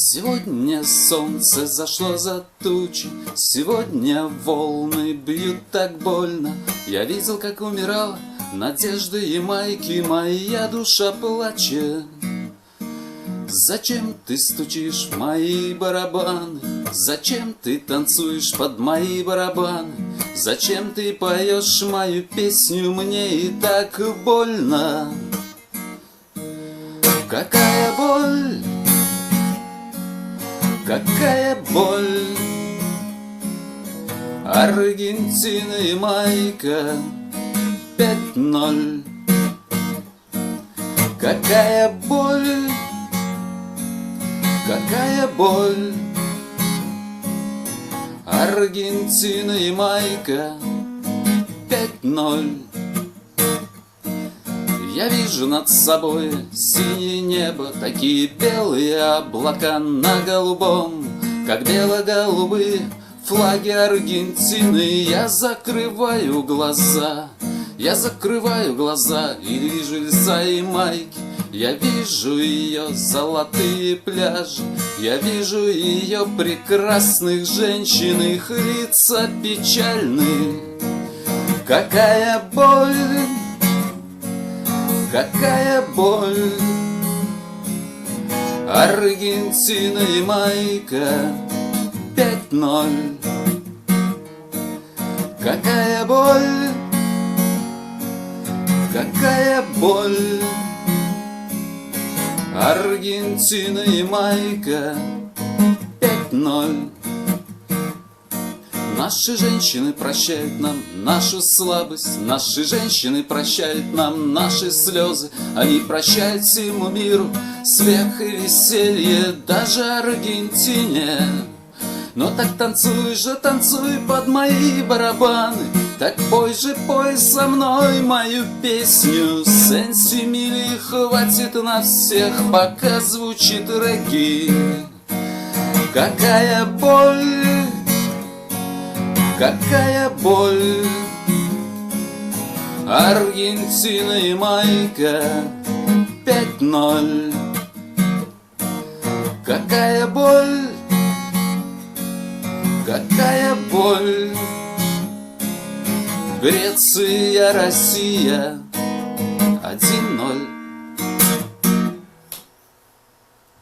Сегодня солнце зашло за тучи, Сегодня волны бьют так больно. Я видел, как умирала надежда и майки, Моя душа плачет. Зачем ты стучишь в мои барабаны? Зачем ты танцуешь под мои барабаны? Зачем ты поешь мою песню? Мне и так больно. Какая боль, какая боль. Аргентина и Майка 5-0 Какая боль, какая боль. Аргентина и Майка 5-0 я вижу над собой синее небо, Такие белые облака на голубом, Как бело-голубые флаги Аргентины. Я закрываю глаза, я закрываю глаза И вижу леса и майки, я вижу ее золотые пляжи, Я вижу ее прекрасных женщин, Их лица печальные. Какая боль какая боль. Аргентина Майка 5-0 Какая боль, какая боль. Аргентина Майка 5-0 Наши женщины прощают нам нашу слабость, Наши женщины прощают нам наши слезы, Они прощают всему миру смех и веселье, Даже Аргентине. Но так танцуй же, танцуй под мои барабаны, Так пой же, пой со мной мою песню. Сенсимили хватит на всех, пока звучит регги. Какая боль какая боль. Аргентина и Майка 5-0 Какая боль, какая боль. Греция, Россия 1-0